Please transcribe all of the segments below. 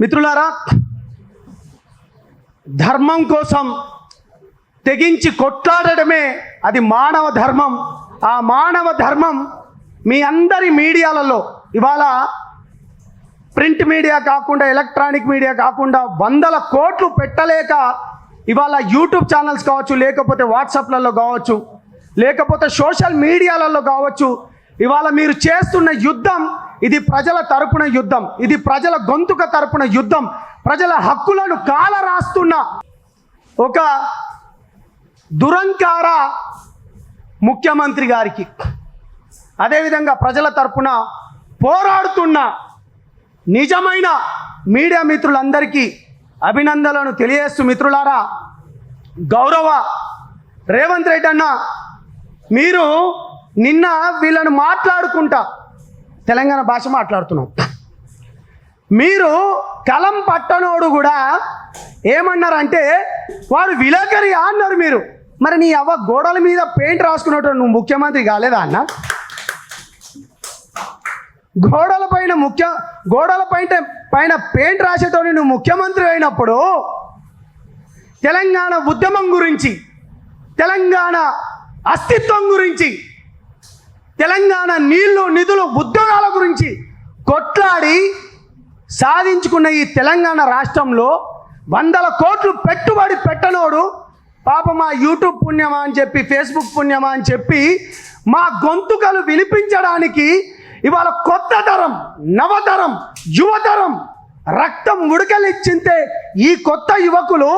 మిత్రులారా ధర్మం కోసం తెగించి కొట్లాడడమే అది మానవ ధర్మం. ఆ మానవ ధర్మం మీ అందరి మీడియాలలో ఇవాళ ప్రింట్ మీడియా కాకుండా ఎలక్ట్రానిక్ మీడియా కాకుండా వందల కోట్లు పెట్టలేక ఇవాళ యూట్యూబ్ ఛానల్స్ కావచ్చు లేకపోతే వాట్సాప్లలో కావచ్చు లేకపోతే సోషల్ మీడియాలలో కావచ్చు ఇవాళ మీరు చేస్తున్న యుద్ధం ఇది ప్రజల తరపున యుద్ధం ఇది ప్రజల గొంతుక తరపున యుద్ధం ప్రజల హక్కులను కాల రాస్తున్న ఒక దురంకార ముఖ్యమంత్రి గారికి అదేవిధంగా ప్రజల తరపున పోరాడుతున్న నిజమైన మీడియా మిత్రులందరికీ అభినందనలను తెలియజేస్తూ మిత్రులారా గౌరవ రేవంత్ రెడ్డి అన్న మీరు నిన్న వీళ్ళను మాట్లాడుకుంటా. తెలంగాణ భాష మాట్లాడుతున్నాం. మీరు కలం పట్టనోడు కూడా ఏమన్నారంటే వాడు విలేకరి అన్నారు మీరు. మరి నీ అవ్వ గోడల మీద పెయింట్ రాసుకున్నట్టు నువ్వు ముఖ్యమంత్రి కాలేదా అన్న? గోడల పైన ముఖ్య గోడల పైన పైన పెయింట్ రాసేటోని నువ్వు ముఖ్యమంత్రి అయినప్పుడు తెలంగాణ ఉద్యమం గురించి తెలంగాణ అస్తిత్వం గురించి తెలంగాణ నీళ్ళు నిధులు ఉద్యోగాల గురించి కొట్లాడి సాధించుకున్న ఈ తెలంగాణ రాష్ట్రంలో వందల కోట్లు పెట్టుబడి పెట్టనోడు పాప మా యూట్యూబ్ పుణ్యమా అని చెప్పి ఫేస్బుక్ పుణ్యమా అని చెప్పి మా గొంతుకలు వినిపించడానికి ఇవాళ కొత్త తరం నవతరం యువతరం రక్తం ఉడకలిచ్చింతే ఈ కొత్త యువకులు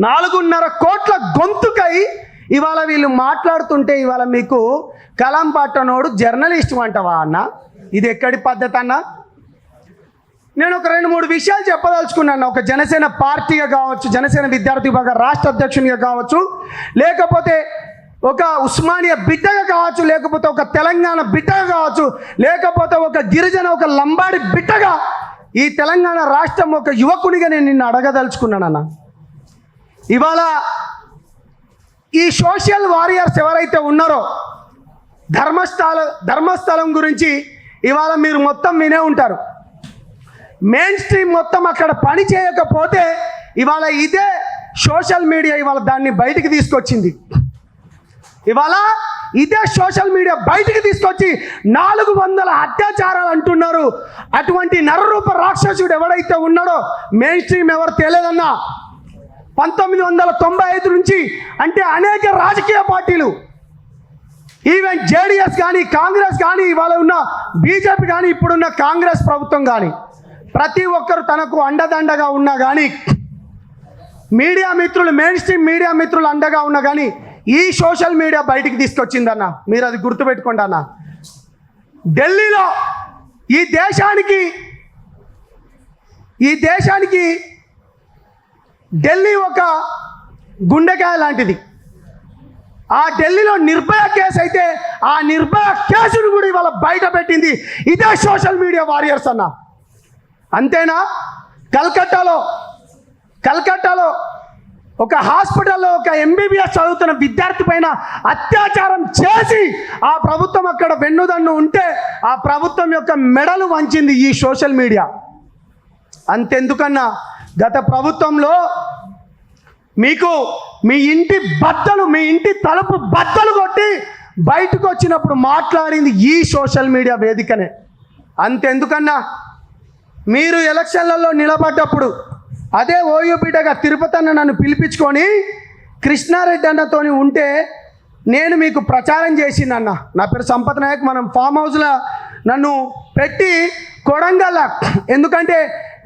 నాలుగున్నర కోట్ల గొంతుకై ఇవాళ వీళ్ళు మాట్లాడుతుంటే ఇవాళ మీకు కలం పట్టనోడు జర్నలిస్ట్ అంటవా అన్న? ఇది ఎక్కడి పద్ధతి అన్న? నేను ఒక రెండు మూడు విషయాలు చెప్పదలుచుకున్నాను ఒక జనసేన పార్టీగా కావచ్చు జనసేన విద్యార్థి విభాగ రాష్ట్ర అధ్యక్షునిగా కావచ్చు లేకపోతే ఒక ఉస్మానియా బిడ్డగా కావచ్చు లేకపోతే ఒక తెలంగాణ బిడ్డగా కావచ్చు లేకపోతే ఒక గిరిజన ఒక లంబాడి బిడ్డగా ఈ తెలంగాణ రాష్ట్రం ఒక యువకునిగా నేను నిన్ను అడగదలుచుకున్నానన్న. ఇవాళ ఈ సోషల్ వారియర్స్ ఎవరైతే ఉన్నారో ధర్మస్థల ధర్మస్థలం గురించి ఇవాళ మీరు మొత్తం వినే ఉంటారు. మెయిన్ స్ట్రీమ్ మొత్తం అక్కడ పని చేయకపోతే ఇవాళ ఇదే సోషల్ మీడియా ఇవాళ దాన్ని బయటికి తీసుకొచ్చింది. ఇవాళ ఇదే సోషల్ మీడియా బయటికి తీసుకొచ్చి నాలుగు వందల అత్యాచారాలు అంటున్నారు. అటువంటి నరరూప రాక్షసుడు ఎవడైతే ఉన్నాడో మెయిన్ స్ట్రీమ్ ఎవరు తెలియదన్నా? పంతొమ్మిది వందల తొంభై ఐదు నుంచి అంటే అనేక రాజకీయ పార్టీలు. ఈవెన్ జేడిఎస్ కానీ కాంగ్రెస్ కానీ ఇవాళ ఉన్న బీజేపీ కానీ ఇప్పుడున్న కాంగ్రెస్ ప్రభుత్వం కానీ ప్రతి ఒక్కరు తనకు అండదండగా ఉన్నా కానీ మీడియా మిత్రులు మెయిన్ స్ట్రీమ్ మీడియా మిత్రులు అండగా ఉన్నా కానీ ఈ సోషల్ మీడియా బయటికి తీసుకొచ్చిందన్న. మీరు అది గుర్తుపెట్టుకోండి అన్న. ఢిల్లీలో ఈ దేశానికి ఈ దేశానికి ఢిల్లీ ఒక గుండెకాయ లాంటిది. ఆ ఢిల్లీలో నిర్భయ కేసు అయితే ఆ నిర్భయ కేసును కూడా ఇవాళ బయట పెట్టింది. ఇదే సోషల్ మీడియా వారియర్స్ అన్న. అంతేనా? కల్కట్టాలో కల్కట్టాలో ఒక హాస్పిటల్లో ఒక ఎంబీబీఎస్ చదువుతున్న విద్యార్థి పైన అత్యాచారం చేసి ఆ ప్రభుత్వం అక్కడ వెన్నుదన్ను ఉంటే ఆ ప్రభుత్వం యొక్క మెడలు వంచింది ఈ సోషల్ మీడియా. అంతెందుకన్నా? గత ప్రభుత్వంలో మీకు మీ ఇంటి బద్దలు మీ ఇంటి తలుపు బద్దలు కొట్టి బయటకు వచ్చినప్పుడు మాట్లాడింది ఈ సోషల్ మీడియా వేదికనే. అంతెందుకన్నా? మీరు ఎలక్షన్లలో నిలబడ్డప్పుడు అదే ఓయూపీటగా తిరుపతి అన్న నన్ను పిలిపించుకొని కృష్ణారెడ్డి అన్నతోని ఉంటే నేను మీకు ప్రచారం చేసిందన్న నా పేరు సంపత్ నాయక్. మనం ఫామ్ హౌస్లో నన్ను పెట్టి కొడంగల్ ఎందుకంటే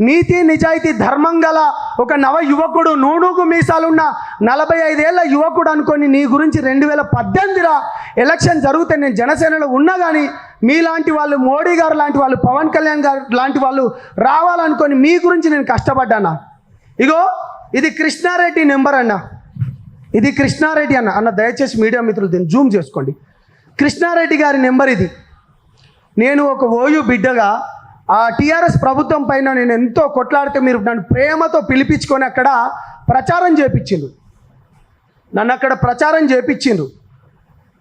నీతి నిజాయితీ ధర్మం గల ఒక నవ యువకుడు నూనూకు మీసాలున్న నలభై ఐదేళ్ళ యువకుడు అనుకొని నీ గురించి రెండు వేల పద్దెనిమిదిలో ఎలక్షన్ జరిగితే నేను జనసేనలో ఉన్నా కానీ మీలాంటి వాళ్ళు మోడీ గారు లాంటి వాళ్ళు పవన్ కళ్యాణ్ గారు లాంటి వాళ్ళు రావాలనుకొని మీ గురించి నేను కష్టపడ్డానా? ఇగో ఇది కృష్ణారెడ్డి నెంబర్ అన్న. ఇది కృష్ణారెడ్డి అన్న. అన్న దయచేసి మీడియా మిత్రులు దీన్ని జూమ్ చేసుకోండి. కృష్ణారెడ్డి గారి నెంబర్ ఇది. నేను ఒక ఓయు బిడ్డగా ఆ టీఆర్ఎస్ ప్రభుత్వం పైన నేను ఎంతో కొట్లాడితే మీరు నన్ను ప్రేమతో పిలిపించుకొని అక్కడ ప్రచారం చేపించిండ్రు. నన్ను అక్కడ ప్రచారం చేపించిండ్రు.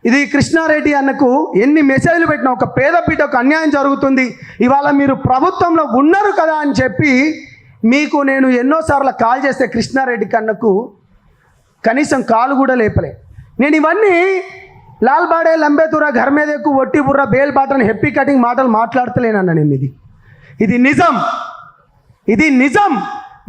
ఇది కృష్ణారెడ్డి అన్నకు ఎన్ని మెసేజ్లు పెట్టినా ఒక పేద బిడ్డకు అన్యాయం జరుగుతుంది. ఇవాళ మీరు ప్రభుత్వంలో ఉన్నారు కదా అని చెప్పి మీకు నేను ఎన్నోసార్లు కాల్ చేస్తే కృష్ణారెడ్డి కన్నకు కనీసం కాలు కూడా లేపలే. నేను ఇవన్నీ లాల్బాడే లంబేతుర ఘర్మేదెక్కు ఒట్టిపుర్ర మీద ఎక్కువ బుర్ర బేల్ బాటని హెప్పీ కటింగ్ మాటలు మాట్లాడతలేనన్న నేను ఇది. ఇది నిజం. ఇది నిజం.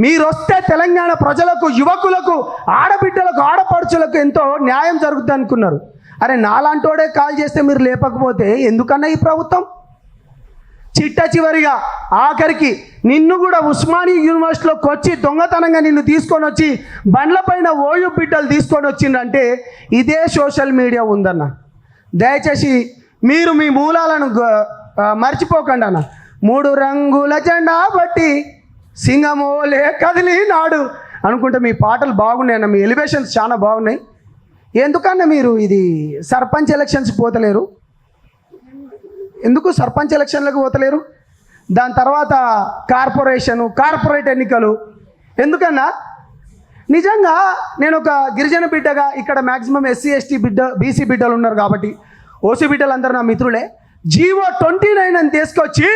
మీరు వస్తే తెలంగాణ ప్రజలకు యువకులకు ఆడబిడ్డలకు ఆడపడుచులకు ఎంతో న్యాయం జరుగుతుంది అనుకున్నారు. అరే నాలాంటోడే కాల్ చేస్తే మీరు లేపకపోతే ఎందుకన్నా ఈ ప్రభుత్వం? చిట్ట చివరిగా ఆఖరికి నిన్ను కూడా ఉస్మానియా యూనివర్సిటీలోకి వచ్చి దొంగతనంగా నిన్ను తీసుకొని వచ్చి బండ్లపైన ఓయు బిడ్డలు తీసుకొని వచ్చిందంటే ఇదే సోషల్ మీడియా ఉందన్న. దయచేసి మీరు మీ మూలాలను మర్చిపోకండి అన్న. మూడు రంగుల జెండా బట్టి సింగమోలే కదిలి నాడు అనుకుంటే మీ పాటలు బాగున్నాయి అన్న మీ ఎలివేషన్స్ చాలా బాగున్నాయి. ఎందుకన్నా మీరు ఇది సర్పంచ్ ఎలక్షన్స్ పోతలేరు? ఎందుకు సర్పంచ్ ఎలక్షన్లకు పోతలేరు? దాని తర్వాత కార్పొరేషను కార్పొరేట్ ఎన్నికలు. ఎందుకన్నా? నిజంగా నేను ఒక గిరిజన బిడ్డగా ఇక్కడ మ్యాక్సిమం ఎస్సీ ఎస్టీ బిడ్డ బీసీ బిడ్డలు ఉన్నారు కాబట్టి ఓసీ బిడ్డలు అందరూ నా మిత్రులే. జీవో ట్వంటీ నైన్ అని తీసుకొచ్చి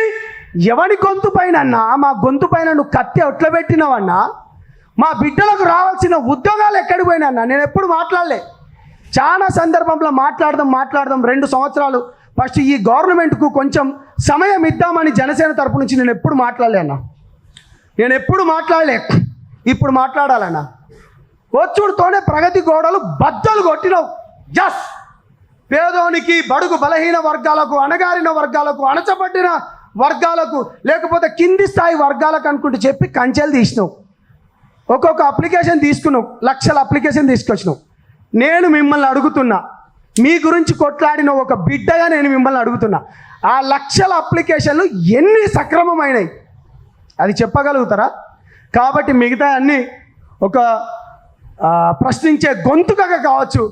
ఎవడి గొంతు పైన మా గొంతు పైన నువ్వు కత్తి ఎట్ల పెట్టినావన్నా మా బిడ్డలకు రావాల్సిన ఉద్యోగాలు ఎక్కడికి పోయినా నేను ఎప్పుడు మాట్లాడలే. చాలా సందర్భంలో మాట్లాడదాం మాట్లాడదాం. రెండు సంవత్సరాలు ఫస్ట్ ఈ గవర్నమెంట్కు కొంచెం సమయం ఇద్దామని జనసేన తరపు నుంచి నేను ఎప్పుడు మాట్లాడలే అన్న. నేను ఎప్పుడు మాట్లాడలే. ఇప్పుడు మాట్లాడాలన్నా. వచ్చుడుతోనే ప్రగతి గోడలు బద్దలు కొట్టినావు. జస్ పేదోనికి బడుగు బలహీన వర్గాలకు అణగారిన వర్గాలకు అణచబట్టిన వర్గాలకు లేకపోతే కింది స్థాయి వర్గాలకు అనుకుంటూ చెప్పి కంచెలు తీసినావు. ఒక్కొక్క అప్లికేషన్ తీసుకున్నావు లక్షల అప్లికేషన్ తీసుకొచ్చినావు. నేను మిమ్మల్ని అడుగుతున్నా మీ గురించి కొట్లాడిన ఒక బిడ్డగా నేను మిమ్మల్ని అడుగుతున్నా ఆ లక్షల అప్లికేషన్లు ఎన్ని సక్రమమైనవి అది చెప్పగలుగుతారా? కాబట్టి మిగతా అన్ని ఒక ప్రశ్నించే గొంతుకగా కావచ్చు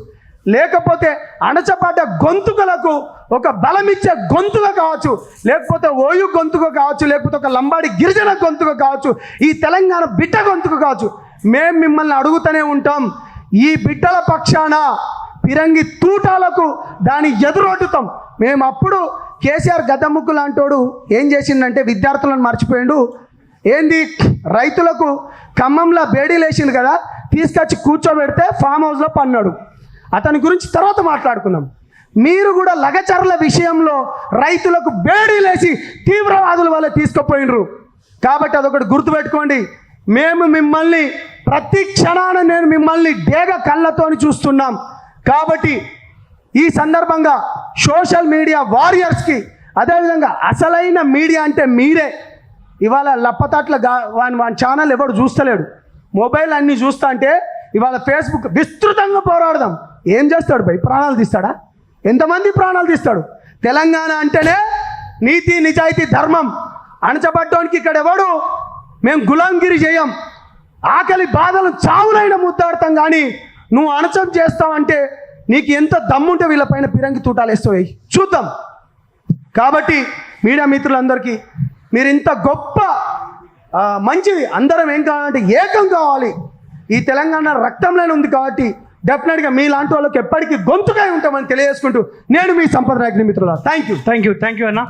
లేకపోతే అణచబడ్డ గొంతుకలకు ఒక బలమిచ్చే గొంతుగా కావచ్చు లేకపోతే ఓయు గొంతుక కావచ్చు లేకపోతే ఒక లంబాడి గిరిజన గొంతుక కావచ్చు ఈ తెలంగాణ బిడ్డ గొంతుక కావచ్చు మేము మిమ్మల్ని అడుగుతూనే ఉంటాం ఈ బిడ్డల పక్షాన పిరంగి తూటాలకు దాన్ని ఎదురొట్టుతాం మేము అప్పుడు కేసీఆర్ గద్దముక్కు లాంటోడు ఏం చేసిండంటే విద్యార్థులను మర్చిపోయిండు. ఏంది? రైతులకు ఖమ్మంలో బేడీలు కదా తీసుకొచ్చి కూర్చోబెడితే ఫామ్ హౌస్లో పన్నాడు. అతని గురించి తర్వాత మాట్లాడుకున్నాం మీరు కూడా లగచర్ల విషయంలో రైతులకు బేడీలేసి తీవ్రవాదుల వల్ల తీసుకుపోయినరు. కాబట్టి అదొకటి గుర్తుపెట్టుకోండి. మేము మిమ్మల్ని ప్రతి క్షణాన నేను మిమ్మల్ని డేగ కళ్ళతోని చూస్తున్నాం. కాబట్టి ఈ సందర్భంగా సోషల్ మీడియా వారియర్స్కి అదేవిధంగా అసలైన మీడియా అంటే మీరే. ఇవాళ లప్పతట్ల వాని వాని ఛానల్ ఎవడు చూస్తలేడు. మొబైల్ అన్నీ చూస్తా అంటే ఇవాళ ఫేస్బుక్ విస్తృతంగా పోరాడదాం. ఏం చేస్తాడు భయ్ ప్రాణాలు తీస్తాడా? ఎంతమంది ప్రాణాలు తీస్తాడు? తెలంగాణ అంటేనే నీతి నిజాయితీ ధర్మం. అణచబడ్డానికి ఇక్కడ ఎవడు? మేము గులాంగిరి చేయం. ఆకలి బాధలు చావునైనా ముద్దాడతాం కానీ నువ్వు అణచం చేస్తావంటే నీకు ఎంత దమ్ముంటే వీళ్ళపైన పిరంగి తూటాలు వేస్తాయి చూద్దాం. కాబట్టి మీడియా మిత్రులందరికీ మీరు ఇంత గొప్ప మంచిది. అందరం ఏం కావాలంటే ఏకం కావాలి. ఈ తెలంగాణ రక్తంలోనే ఉంది కాబట్టి డెఫినెట్గా మీలాంటి వాళ్ళకి ఎప్పటికీ గొంతుగా ఉంటామని తెలియజేసుకుంటూ నేను మీ సంపద నాయకుని మిత్రుల. Thank you thank you thank you అన్న.